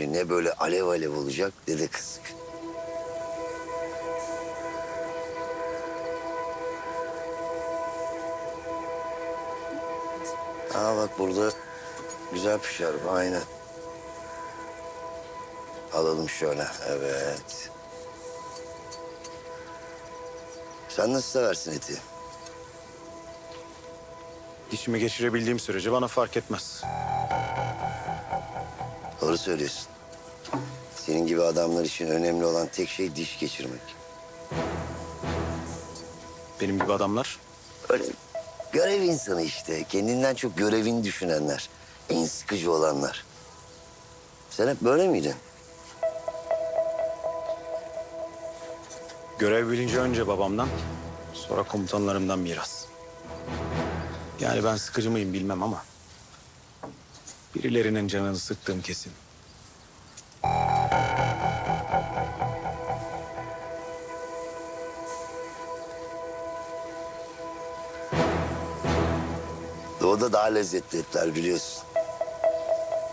önemli, ne böyle alev alev olacak ne de kısık. Aa bak burada güzel pişer aynen. Alalım şöyle, evet. Sen nasıl seversin eti? Dişimi geçirebildiğim sürece bana fark etmez. Doğru söylüyorsun. Senin gibi adamlar için önemli olan tek şey diş geçirmek. Benim gibi adamlar Öyle görev insanı işte. Kendinden çok görevini düşünenler. En sıkıcı olanlar. Sen hep böyle miydin? görev bilinci önce babamdan, sonra komutanlarımdan miras. Yani ben sıkıcı mıyım bilmem ama birilerinin canını sıktığım kesin. Doğuda daha lezzetli etler biliyorsun.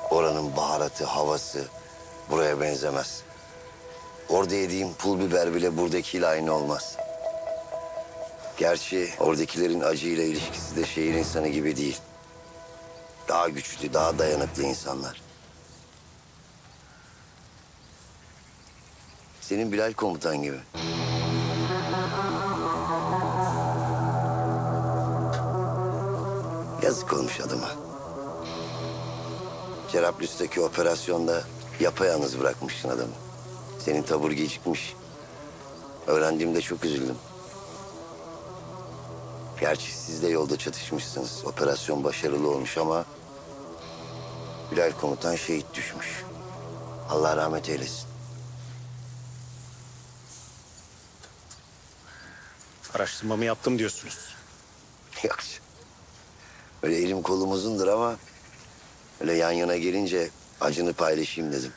Oranın baharatı, havası buraya benzemez. Orada yediğim pul biber bile buradakiyle aynı olmaz. Gerçi oradakilerin acıyla ilişkisi de şehir insanı gibi değil. Daha güçlü, daha dayanıklı insanlar. Senin Bilal komutan gibi. Yazık olmuş adama. Cerablüs'teki operasyonda yapayalnız bırakmışsın adamı. Senin tabur gecikmiş. Öğrendiğimde çok üzüldüm. Gerçi siz de yolda çatışmışsınız. Operasyon başarılı olmuş ama... Bilal komutan şehit düşmüş. Allah rahmet eylesin. Araştırmamı yaptım diyorsunuz. Yok. Öyle elim kolum uzundur ama... ...öyle yan yana gelince acını paylaşayım dedim.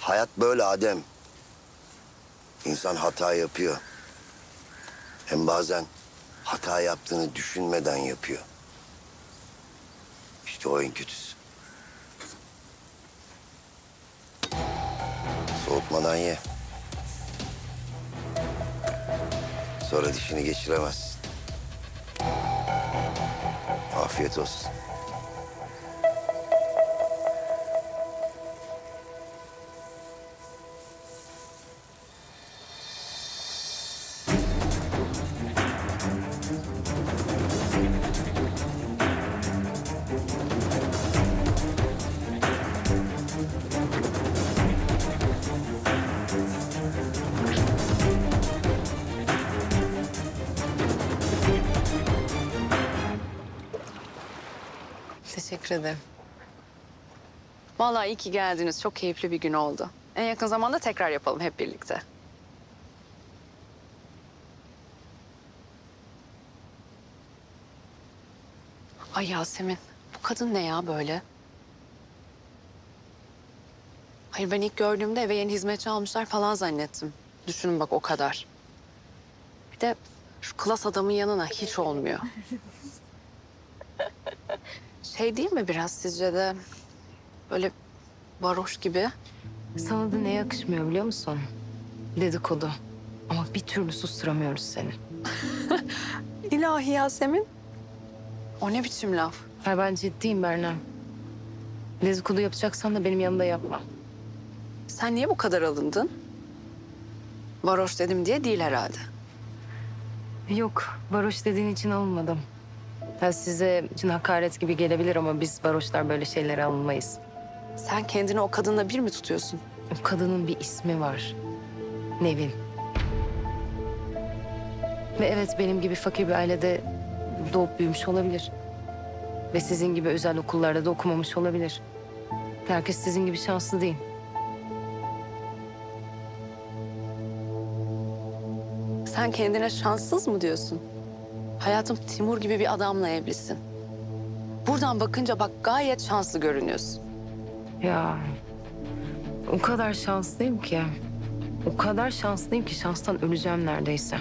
Hayat böyle Adem. İnsan hata yapıyor. Hem bazen hata yaptığını düşünmeden yapıyor. İşte o en kötüsü. Soğutmadan ye. Sonra dişini geçiremezsin. Afiyet olsun. Teşekkür ederim. Vallahi iyi ki geldiniz. Çok keyifli bir gün oldu. En yakın zamanda tekrar yapalım hep birlikte. Ay Yasemin, bu kadın ne ya böyle? Hayır ben ilk gördüğümde eve yeni hizmetçi almışlar falan zannettim. Düşünün bak o kadar. Bir de şu klas adamın yanına hiç olmuyor. Şey değil mi biraz sizce de böyle varoş gibi? Sana da ne yakışmıyor biliyor musun? Dedikodu. Ama bir türlü susturamıyoruz seni. İlahi Yasemin. O ne biçim laf? Hayır ben ciddiyim Berna. Dedikodu yapacaksan da benim yanımda yapma. Sen niye bu kadar alındın? Varoş dedim diye değil herhalde. Yok, varoş dediğin için alınmadım. Ha, size için hakaret gibi gelebilir ama biz varoşlar böyle şeylere alınmayız. Sen kendini o kadınla bir mi tutuyorsun? O kadının bir ismi var. Nevin. Ve evet benim gibi fakir bir ailede doğup büyümüş olabilir. Ve sizin gibi özel okullarda da okumamış olabilir. Herkes sizin gibi şanslı değil. Sen kendine şanssız mı diyorsun? Hayatım Timur gibi bir adamla evlisin. Buradan bakınca bak gayet şanslı görünüyorsun. Ya o kadar şanslıyım ki. O kadar şanslıyım ki şanstan öleceğim neredeyse.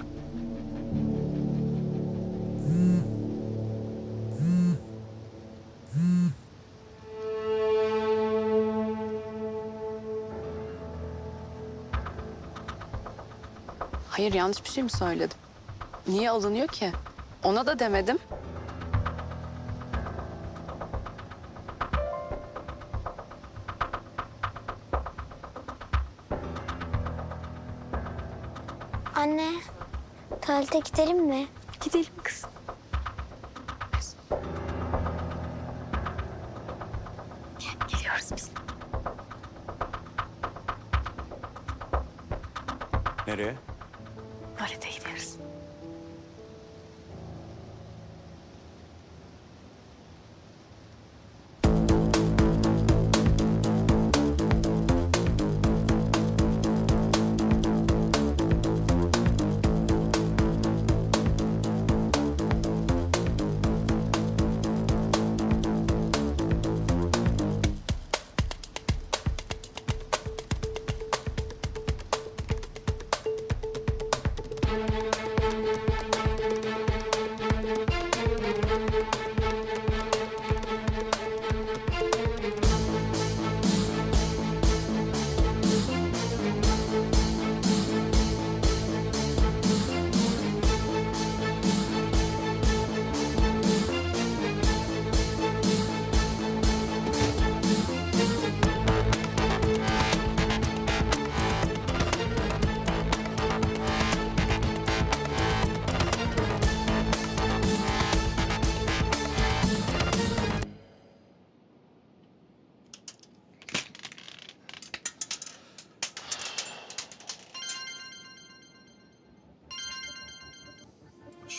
Hayır yanlış bir şey mi söyledim? Niye alınıyor ki? Ona da demedim. Anne, tuvalete gidelim mi? Gidelim kız. Geliyoruz biz. Nereye? Tuvalete gidiyoruz.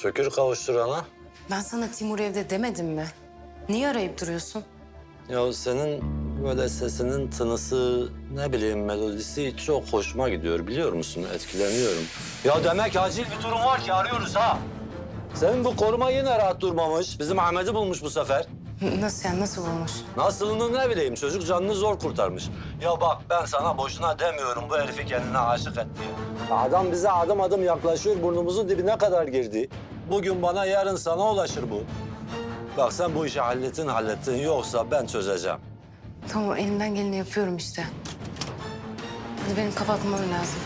Şükür kavuşturana. Ben sana Timur evde demedim mi? Niye arayıp duruyorsun? Ya senin böyle sesinin tınısı, ne bileyim melodisi çok hoşuma gidiyor biliyor musun? Etkileniyorum. Ya demek acil bir durum var ki arıyoruz ha. Senin bu koruma yine rahat durmamış. Bizim Ahmet'i bulmuş bu sefer. Nasıl yani nasıl olmuş? Nasılını ne bileyim çocuk canını zor kurtarmış. Ya bak ben sana boşuna demiyorum bu herifi kendine aşık et diye. Adam bize adım adım yaklaşıyor burnumuzun dibine kadar girdi. Bugün bana yarın sana ulaşır bu. Bak sen bu işi hallettin hallettin yoksa ben çözeceğim. Tamam elimden geleni yapıyorum işte. Hadi benim kapatmam lazım.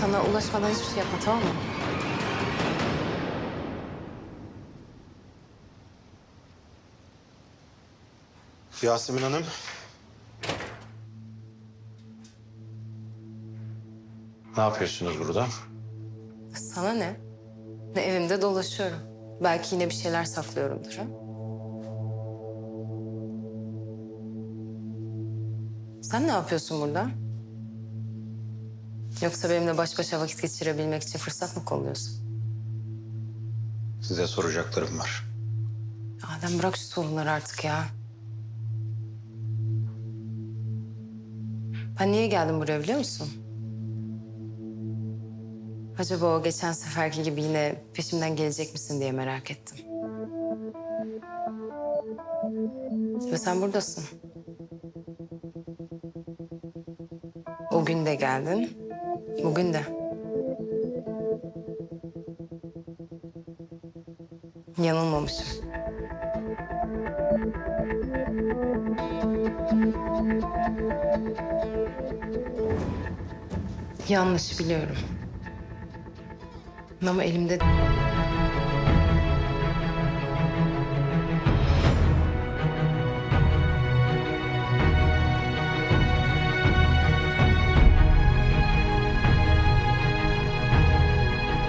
Sana ulaşmadan hiçbir şey yapma tamam mı? Yasemin Hanım. Ne yapıyorsunuz burada? Sana ne? Evimde dolaşıyorum. Belki yine bir şeyler saklıyorumdur ha? Sen ne yapıyorsun burada? Yoksa benimle baş başa vakit geçirebilmek için fırsat mı kolluyorsun? Size soracaklarım var. Adem bırak şu soruları artık ya. Ben niye geldim buraya biliyor musun? Acaba o geçen seferki gibi yine peşimden gelecek misin diye merak ettim. Ve sen buradasın. O gün de geldin, bugün de. Yanılmamışım. Yanlış biliyorum. Ama elimde